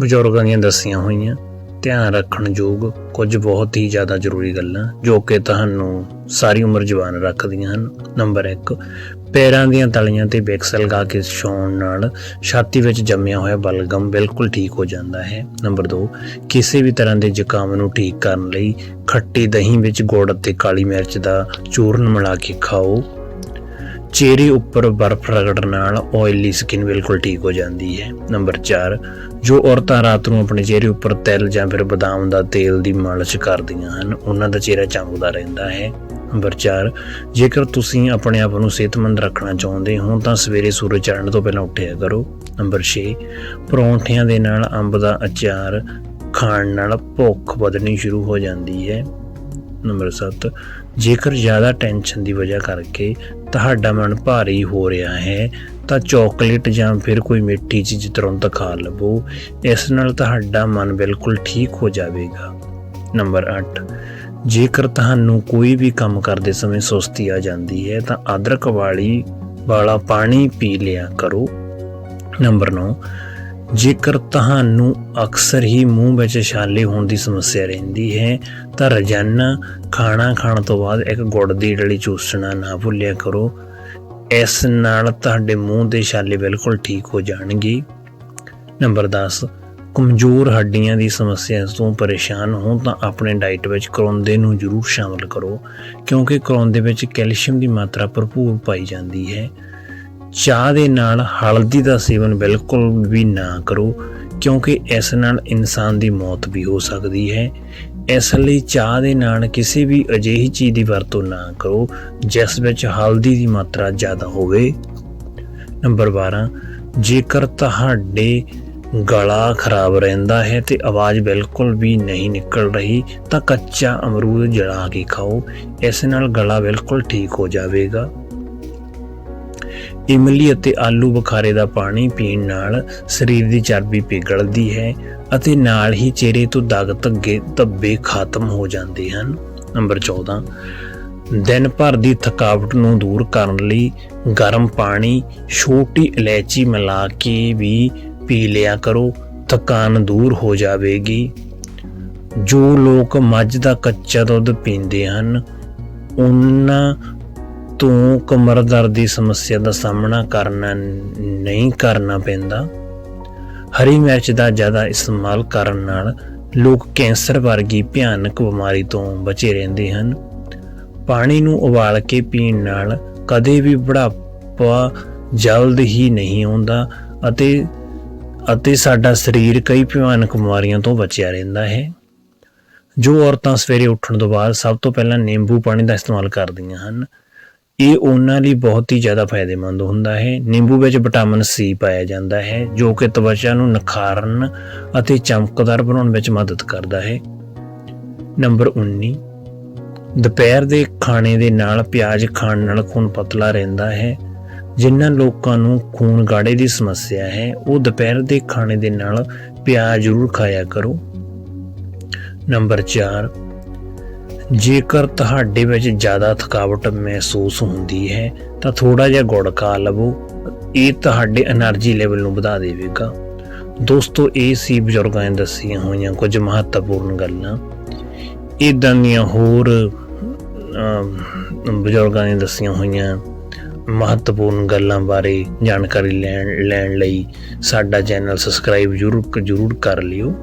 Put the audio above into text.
ਬਜ਼ੁਰਗਾਂ ਦੀਆਂ ਦੱਸੀਆਂ ਹੋਈਆਂ। ਧਿਆਨ ਰੱਖਣ ਯੋਗ ਕੁਝ ਬਹੁਤ ਹੀ ਜ਼ਿਆਦਾ ਜ਼ਰੂਰੀ ਗੱਲਾਂ, ਜੋ ਕਿ ਤੁਹਾਨੂੰ ਸਾਰੀ ਉਮਰ ਜਵਾਨ ਰੱਖਦੀਆਂ ਹਨ। ਨੰਬਰ 1 ਪੈਰਾਂ ਦੀਆਂ ਤਲੀਆਂ ਤੇ ਬੇਕਸ ਲਗਾ ਕੇ ਛਾਉਣ ਨਾਲ ਛਾਤੀ ਵਿੱਚ ਜੰਮਿਆ ਹੋਇਆ ਬਲਗਮ ਬਿਲਕੁਲ ਠੀਕ ਹੋ ਜਾਂਦਾ ਹੈ। ਨੰਬਰ 2 ਕਿਸੇ ਵੀ ਤਰ੍ਹਾਂ ਦੇ ਜ਼ੁਕਾਮ ਨੂੰ ਠੀਕ ਕਰਨ ਲਈ ਖੱਟੀ ਦਹੀਂ ਵਿੱਚ ਗੁੜ ਅਤੇ ਕਾਲੀ ਮਿਰਚ ਦਾ ਚੂਰਨ ਮਿਲਾ ਕੇ ਖਾਓ। ਚਿਹਰੇ ਉੱਪਰ ਬਰਫ਼ ਰਗੜਨ ਨਾਲ ਆਇਲੀ ਸਕਿਨ ਬਿਲਕੁਲ ਠੀਕ ਹੋ ਜਾਂਦੀ ਹੈ। ਨੰਬਰ 4 ਜੋ ਔਰਤਾਂ ਰਾਤ ਨੂੰ ਆਪਣੇ ਚਿਹਰੇ ਉੱਪਰ ਤਿਲ ਜਾਂ ਫਿਰ ਬਦਾਮ ਦਾ ਤੇਲ ਦੀ ਮਾਲਿਸ਼ ਕਰਦੀਆਂ ਹਨ, ਉਹਨਾਂ ਦਾ ਚਿਹਰਾ ਚਮਕਦਾ ਰਹਿੰਦਾ ਹੈ। ਨੰਬਰ 4 ਜੇਕਰ ਤੁਸੀਂ ਆਪਣੇ ਆਪ ਨੂੰ ਸਿਹਤਮੰਦ ਰੱਖਣਾ ਚਾਹੁੰਦੇ ਹੋ, ਤਾਂ ਸਵੇਰੇ ਸੂਰਜ ਚੜ੍ਹਨ ਤੋਂ ਪਹਿਲਾਂ ਉੱਠਿਆ ਕਰੋ। ਨੰਬਰ 6 ਪਰੌਂਠਿਆਂ ਦੇ ਨਾਲ ਅੰਬ ਦਾ ਅਚਾਰ ਖਾਣ ਨਾਲ ਭੁੱਖ ਵਧਣੀ ਸ਼ੁਰੂ ਹੋ ਜਾਂਦੀ ਹੈ। ਨੰਬਰ 7 ਜੇਕਰ ਜ਼ਿਆਦਾ ਟੈਨਸ਼ਨ ਦੀ ਵਜ੍ਹਾ ਕਰਕੇ ਤੁਹਾਡਾ ਮਨ ਭਾਰੀ ਹੋ ਰਿਹਾ ਹੈ, ਤਾਂ ਚਾਕਲੇਟ ਜਾਂ ਫਿਰ ਕੋਈ ਮਿੱਠੀ ਚੀਜ਼ ਤੁਰੰਤ ਖਾ ਲਵੋ। ਇਸ ਨਾਲ ਤੁਹਾਡਾ ਮਨ ਬਿਲਕੁਲ ਠੀਕ ਹੋ ਜਾਵੇਗਾ। ਨੰਬਰ 8 ਜੇਕਰ ਤੁਹਾਨੂੰ ਕੋਈ ਵੀ ਕੰਮ ਕਰਦੇ ਸਮੇਂ ਸੁਸਤੀ ਆ ਜਾਂਦੀ ਹੈ, ਤਾਂ ਅਦਰਕ ਵਾਲੀ ਵਾਲਾ ਪਾਣੀ ਪੀ ਲਿਆ ਕਰੋ। ਨੰਬਰ 9 ਜੇਕਰ ਤੁਹਾਨੂੰ ਅਕਸਰ ਹੀ ਮੂੰਹ ਵਿੱਚ ਛਾਲੇ ਹੋਣ ਦੀ ਸਮੱਸਿਆ ਰਹਿੰਦੀ ਹੈ, ਤਾਂ ਰੋਜ਼ਾਨਾ ਖਾਣਾ ਖਾਣ ਤੋਂ ਬਾਅਦ ਇੱਕ ਗੁੜ ਦੀ ਡਲੀ ਚੂਸਣਾ ਨਾ ਭੁੱਲਿਆ ਕਰੋ। ਇਸ ਨਾਲ ਤੁਹਾਡੇ ਮੂੰਹ ਦੇ ਛਾਲੇ ਬਿਲਕੁਲ ਠੀਕ ਹੋ ਜਾਣਗੇ। ਨੰਬਰ 10 ਕਮਜ਼ੋਰ ਹੱਡੀਆਂ ਦੀ ਸਮੱਸਿਆ ਤੋਂ ਪਰੇਸ਼ਾਨ ਹੋ ਤਾਂ ਆਪਣੇ ਡਾਈਟ ਵਿੱਚ ਕਰੌਂਦੇ ਨੂੰ ਜ਼ਰੂਰ ਸ਼ਾਮਲ ਕਰੋ, ਕਿਉਂਕਿ ਕਰੌਂਦੇ ਵਿੱਚ ਕੈਲਸ਼ੀਅਮ ਦੀ ਮਾਤਰਾ ਭਰਪੂਰ ਪਾਈ ਜਾਂਦੀ ਹੈ। ਚਾਹ ਦੇ ਨਾਲ ਹਲਦੀ ਦਾ ਸੇਵਨ ਬਿਲਕੁਲ ਵੀ ਨਾ ਕਰੋ, ਕਿਉਂਕਿ ਇਸ ਨਾਲ ਇਨਸਾਨ ਦੀ ਮੌਤ ਵੀ ਹੋ ਸਕਦੀ ਹੈ। ਇਸ ਲਈ ਚਾਹ ਦੇ ਨਾਲ ਕਿਸੇ ਵੀ ਅਜਿਹੀ ਚੀਜ਼ ਦੀ ਵਰਤੋਂ ਨਾ ਕਰੋ, ਜਿਸ ਵਿੱਚ ਹਲਦੀ ਦੀ ਮਾਤਰਾ ਜ਼ਿਆਦਾ ਹੋਵੇ। ਨੰਬਰ 12 ਜੇਕਰ ਤੁਹਾਡੇ ਗਲਾ ਖਰਾਬ ਰਹਿੰਦਾ ਹੈ ਤੇ ਆਵਾਜ਼ ਬਿਲਕੁਲ ਵੀ ਨਹੀਂ ਨਿਕਲ ਰਹੀ, ਤਾਂ ਕੱਚਾ ਅਮਰੂਦ ਜਲਾ ਕੇ ਖਾਓ। ਇਸ ਨਾਲ ਗਲਾ ਬਿਲਕੁਲ ਠੀਕ ਹੋ ਜਾਵੇਗਾ। ਇਮਲੀ ਅਤੇ ਆਲੂ ਬੁਖਾਰੇ ਦਾ ਪਾਣੀ ਪੀਣ ਨਾਲ ਸਰੀਰ ਦੀ ਚਰਬੀ ਪਿਘਲਦੀ ਹੈ ਅਤੇ ਨਾਲ ਹੀ ਚਿਹਰੇ ਤੋਂ ਦਾਗ ਧੱਗੇ ਧੱਬੇ ਖਤਮ ਹੋ ਜਾਂਦੇ ਹਨ। ਨੰਬਰ 14 ਦਿਨ ਭਰ ਦੀ ਥਕਾਵਟ ਨੂੰ ਦੂਰ ਕਰਨ ਲਈ ਗਰਮ ਪਾਣੀ, ਛੋਟੀ ਇਲਾਇਚੀ ਮਿਲਾ ਕੇ ਵੀ ਪੀ ਲਿਆ ਕਰੋ, ਥਕਾਨ ਦੂਰ ਹੋ ਜਾਵੇਗੀ। ਜੋ ਲੋਕ ਮੱਝ ਦਾ ਕੱਚਾ ਦੁੱਧ ਪੀਂਦੇ ਹਨ, ਉਹਨਾਂ ਤੋਂ ਕਮਰ ਦਰਦ ਦੀ ਸਮੱਸਿਆ ਦਾ ਸਾਹਮਣਾ ਕਰਨਾ ਨਹੀਂ ਕਰਨਾ ਪੈਂਦਾ। ਹਰੀ ਮਿਰਚ ਦਾ ਜ਼ਿਆਦਾ ਇਸਤੇਮਾਲ ਕਰਨ ਨਾਲ ਲੋਕ ਕੈਂਸਰ ਵਰਗੀ ਭਿਆਨਕ ਬਿਮਾਰੀ ਤੋਂ ਬਚੇ ਰਹਿੰਦੇ ਹਨ। ਪਾਣੀ ਨੂੰ ਉਬਾਲ ਕੇ ਪੀਣ ਨਾਲ ਕਦੇ ਵੀ ਬੁਢਾਪਾ ਜਲਦ ਹੀ ਨਹੀਂ ਆਉਂਦਾ ਅਤੇ ਅਤੇ ਸਾਡਾ ਸਰੀਰ ਕਈ ਭਿਆਨਕ ਬਿਮਾਰੀਆਂ ਤੋਂ ਬਚਿਆ ਰਹਿੰਦਾ ਹੈ। ਜੋ ਔਰਤਾਂ ਸਵੇਰੇ ਉੱਠਣ ਤੋਂ ਬਾਅਦ ਸਭ ਤੋਂ ਪਹਿਲਾਂ ਨਿੰਬੂ ਪਾਣੀ ਦਾ ਇਸਤੇਮਾਲ ਕਰਦੀਆਂ ਹਨ। ਇਹ ਉਹਨਾਂ ਲਈ ਬਹੁਤ ਹੀ ਜ਼ਿਆਦਾ ਫਾਇਦੇਮੰਦ ਹੁੰਦਾ ਹੈ। ਨਿੰਬੂ ਵਿੱਚ ਵਿਟਾਮਿਨ ਸੀ ਪਾਇਆ ਜਾਂਦਾ ਹੈ, ਜੋ ਕਿ ਤਵਚਾ ਨੂੰ ਨਿਖਾਰਨ ਅਤੇ ਚਮਕਦਾਰ ਬਣਾਉਣ ਵਿੱਚ ਮਦਦ ਕਰਦਾ ਹੈ। ਨੰਬਰ 19 ਦੁਪਹਿਰ ਦੇ ਖਾਣੇ ਦੇ ਨਾਲ ਪਿਆਜ਼ ਖਾਣ ਨਾਲ ਖੂਨ ਪਤਲਾ ਰਹਿੰਦਾ ਹੈ। ਜਿਨ੍ਹਾਂ ਲੋਕਾਂ ਨੂੰ ਖੂਨ ਗਾੜੇ ਦੀ ਸਮੱਸਿਆ ਹੈ, ਉਹ ਦੁਪਹਿਰ ਦੇ ਖਾਣੇ ਦੇ ਨਾਲ ਪਿਆਜ਼ ਜ਼ਰੂਰ ਖਾਇਆ ਕਰੋ। ਨੰਬਰ 4 ਜੇਕਰ ਤੁਹਾਡੇ ਵਿੱਚ ਜ਼ਿਆਦਾ ਥਕਾਵਟ ਮਹਿਸੂਸ ਹੁੰਦੀ ਹੈ, ਤਾਂ ਥੋੜਾ ਜਿਹਾ ਗੁੜ ਖਾ ਲਵੋ। ਇਹ ਤੁਹਾਡੇ એનર્ਜੀ ਲੈਵਲ ਨੂੰ ਵਧਾ ਦੇਵੇਗਾ। ਦੋਸਤੋ, ਇਹ ਸੀ ਬਜ਼ੁਰਗਾਂ ਨੇ ਦੱਸੀਆਂ ਹੋਈਆਂ ਕੁਝ ਮਹੱਤਵਪੂਰਨ ਗੱਲਾਂ। ਇਦਾਂ ਦੀਆਂ ਹੋਰ ਬਜ਼ੁਰਗਾਂ ਨੇ ਦੱਸੀਆਂ ਹੋਈਆਂ ਮਹੱਤਵਪੂਰਨ ਗੱਲਾਂ ਬਾਰੇ ਜਾਣਕਾਰੀ ਲੈਣ ਲੈਣ ਲਈ ਸਾਡਾ ਚੈਨਲ ਸਬਸਕ੍ਰਾਈਬ ਜ਼ਰੂਰ ਜ਼ਰੂਰ ਕਰ ਲਿਓ।